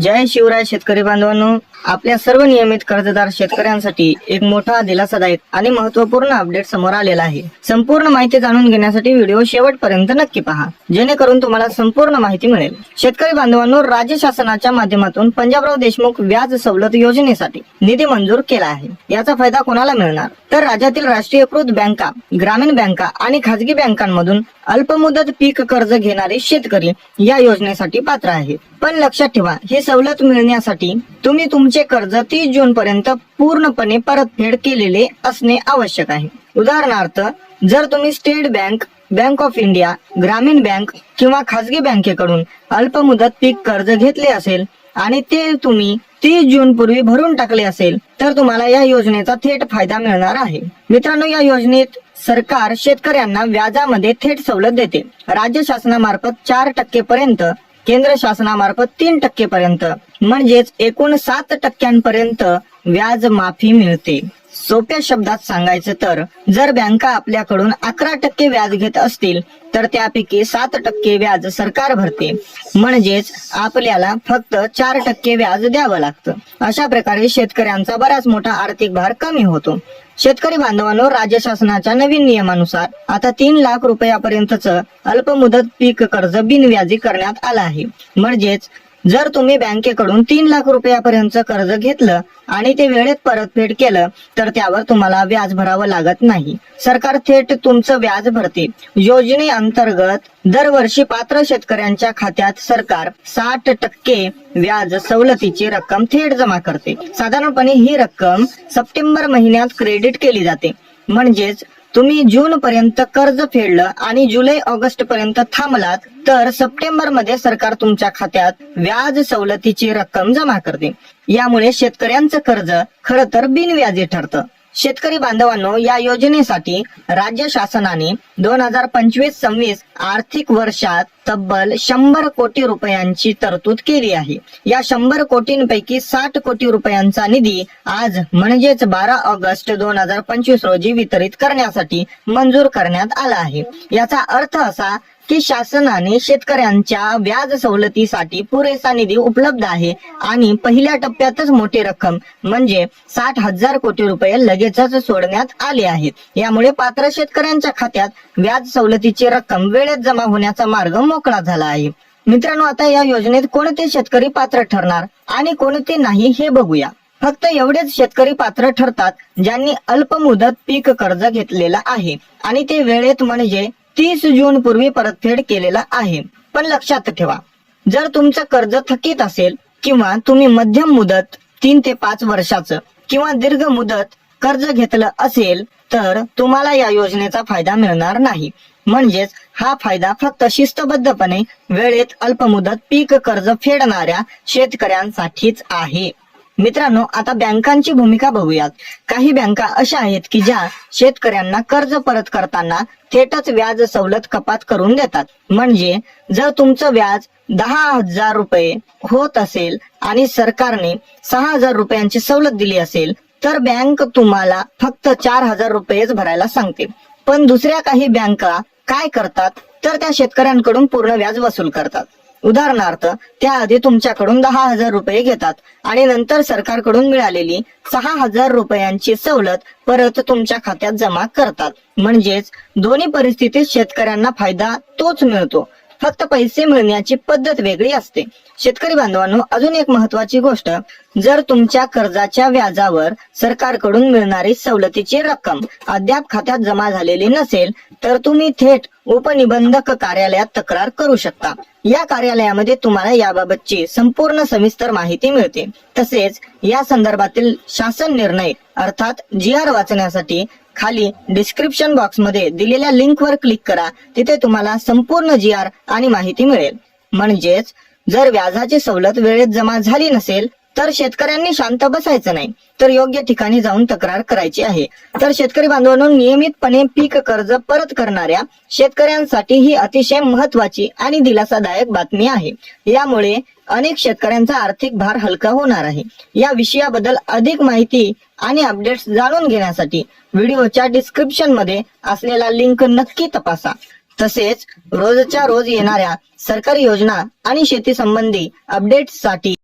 जय शिवराय शेतकरी बांधवांनो. आपल्या सर्व नियमित कर्जदार शेतकऱ्यांसाठी एक मोठा दिलासादायक आणि महत्त्वपूर्ण अपडेट समोर आलेला आहे. संपूर्ण माहिती जाणून घेण्यासाठी व्हिडिओ शेवटपर्यंत नक्की पहा. जेणेकरून तुम्हाला संपूर्ण माहिती मिळेल. शेतकरी बांधवांनो राज्य शासनाच्या माध्यमातून पंजाबराव देशमुख व्याज सवलत योजनेसाठी निधी मंजूर केला आहे. याचा फायदा कोणाला मिळणार? तर राज्यातील राष्ट्रीयकृत बँका ग्रामीण बँका आणि खाजगी बँकांमधून अल्पमुदत पीक कर्ज घेणारे शेतकरी या योजनेसाठी पात्र आहेत. पण लक्षात ठेवा ही सवलत मिळण्यासाठी तुम्ही तुमचे कर्ज तीस जून पर्यंत पूर्णपणे परतफेड केलेले असणे आवश्यक आहे. उदाहरणार्थ जर तुम्ही State Bank Bank of India ग्रामीण बँक किंवा खाजगी बँकेकडून अल्पमुदत पीक कर्ज घेतले असेल आणि ते तुम्ही तीस जून पूर्वी भरून टाकले असेल तर तुम्हाला या योजनेचा थेट फायदा मिळणार आहे. मित्रांनो या योजनेत सरकार शेतकऱ्यांना व्याजामध्ये थेट सवलत देते. राज्य शासनामार्फत चार टक्के पर्यंत केंद्र शासनामार्फत तीन टक्के पर्यंत म्हणजेच एकूण सात टक्क्यांपर्यंत व्याज माफी मिळते. सोप्या शब्दात सांगायचं तर जर बँका आपल्याकडून अकरा टक्के व्याज घेत असतील तर त्यापैकी सात टक्के व्याज सरकार भरते. म्हणजेच आपल्याला फक्त चार टक्के व्याज द्यावं लागतं. अशा प्रकारे शेतकऱ्यांचा बराच मोठा आर्थिक भार कमी होतो. शेतकरी बांधवांनो राज्य शासनाच्या नवीन नियमानुसार आता तीन लाख रुपयापर्यंतच अल्पमुदत पीक कर्ज बिनव्याजी करण्यात आलं आहे. म्हणजेच जर तुम्ही बँकेकडून तीन लाख रुपयापर्यंत कर्ज घेतलं आणि ते वेळेत परतफेड केलं तर त्यावर तुम्हाला व्याज भरावं लागत नाही. सरकार थेट तुमचं व्याज भरते. योजनेअंतर्गत दरवर्षी पात्र शेतकऱ्यांच्या खात्यात सरकार साठ टक्के व्याज सवलतीची रक्कम थेट जमा करते. साधारणपणे ही रक्कम सप्टेंबर महिन्यात क्रेडिट केली जाते. म्हणजेच तुम्ही जून पर्यंत कर्ज फेडलं आणि जुलै ऑगस्ट पर्यंत थांबलात तर सप्टेंबरमध्ये सरकार तुमच्या खात्यात व्याज सवलतीची रक्कम जमा करते. यामुळे शेतकऱ्यांचं कर्ज खर तर बिनव्याजी ठरतं. शेतकरी बांधवांनो या योजनेसाठी राज्य शासनाने दोन हजार पंचवीस सव्वीस आर्थिक वर्षात तब्बल शंभर कोटी रुपयांची तरतूद केली आहे. या शंभर कोटींपैकी साठ कोटी रुपयांचा निधी आज म्हणजेच बारा ऑगस्ट दोन हजार पंचवीस रोजी वितरित करण्यासाठी मंजूर करण्यात आला आहे. याचा अर्थ असा की शासनाने शेतकऱ्यांच्या व्याज सवलतीसाठी पुरेसा निधी उपलब्ध आहे आणि पहिल्या टप्प्यातच मोठी रक्कम म्हणजे साठ हजार कोटी रुपये लगेचच सोडण्यात आले आहेत यामुळे पात्र शेतकऱ्यांच्या खात्यात व्याज सवलतीची रक्कम वेळेत जमा होण्याचा मार्ग मोकळा झाला आहे. मित्रांनो आता या योजनेत कोणते शेतकरी पात्र ठरणार आणि कोणते नाही हे बघूया. फक्त एवढेच शेतकरी पात्र ठरतात ज्यांनी अल्प मुदत पीक कर्ज घेतलेला आहे आणि ते वेळेत म्हणजे तीस जून पूर्वी परतफेड केलेला आहे. पण लक्षात ठेवा जर तुमचं कर्ज थकीत असेल किंवा तुम्ही मध्यम मुदत तीन ते पाच वर्षाचं किंवा दीर्घ मुदत कर्ज घेतलं असेल तर तुम्हाला या योजनेचा फायदा मिळणार नाही. म्हणजेच हा फायदा फक्त शिस्तबद्धपणे वेळेत अल्पमुदत पीक कर्ज फेडणाऱ्या शेतकऱ्यांसाठीच आहे. मित्रांनो आता बँकांची भूमिका बघूयात. काही बँका अशा आहेत की ज्या शेतकऱ्यांना कर्ज परत करताना थेटच व्याज सवलत कपात करून देतात. म्हणजे जर तुमचं व्याज दहा हजार रुपये होत असेल आणि सरकारने सहा हजार रुपयांची सवलत दिली असेल तर बँक तुम्हाला फक्त चार हजार रुपयेच भरायला सांगते. पण दुसऱ्या काही बँका काय करतात? तर त्या शेतकऱ्यांकडून पूर्ण व्याज वसूल करतात. उदाहरणार्थ त्याआधी तुमच्याकडून दहा हजार रुपये घेतात आणि नंतर सरकारकडून मिळालेली सहा हजार रुपयांची सवलत परत तुमच्या खात्यात जमा करतात. म्हणजेच दोन्ही परिस्थितीत शेतकऱ्यांना फायदा तोच मिळतो. फक्त पैसे मिळण्याची पद्धत वेगळी असते. शेतकरी बांधवांनो अजून एक महत्वाची गोष्ट जर तुमच्या कर्जाच्या व्याजावर सरकारकडून मिळणारी सवलतीची रक्कम अद्याप खात्यात जमा झालेली नसेल तर तुम्ही थेट उपनिबंधक कार्यालयात तक्रार करू शकता. या कार्यालयामध्ये तुम्हाला याबाबतची संपूर्ण सविस्तर माहिती मिळते. तसेच या संदर्भातील शासन निर्णय अर्थात जी आर वाचण्यासाठी खाली डिस्क्रिप्शन बॉक्समध्ये दिलेल्या लिंकवर क्लिक करा. तिथे तुम्हाला संपूर्ण जी आर आणि माहिती मिळेल. म्हणजेच जर व्याजाची सवलत वेळेत जमा झाली नसेल तर शेतकऱ्यांनी शांत बसायचं नाही तर योग्य ठिकाणी जाऊन तक्रार करायची आहे. तर शेतकरी बांधवांनो नियमितपणे पीक कर्ज परत करणाऱ्या शेतकऱ्यांसाठी ही अतिशय महत्वाची आणि दिलासादायक बातमी आहे. यामुळे अनेक शेतकऱ्यांचा आर्थिक भार हलका होणार आहे. या विषयाबद्दल अधिक माहिती आणि अपडेट्स जाणून घेण्यासाठी व्हिडिओच्या डिस्क्रिप्शनमध्ये असलेला लिंक नक्की तपासा. तसेच रोजच्या रोज येणाऱ्या सरकारी योजना आणि शेती संबंधी अपडेट्ससाठी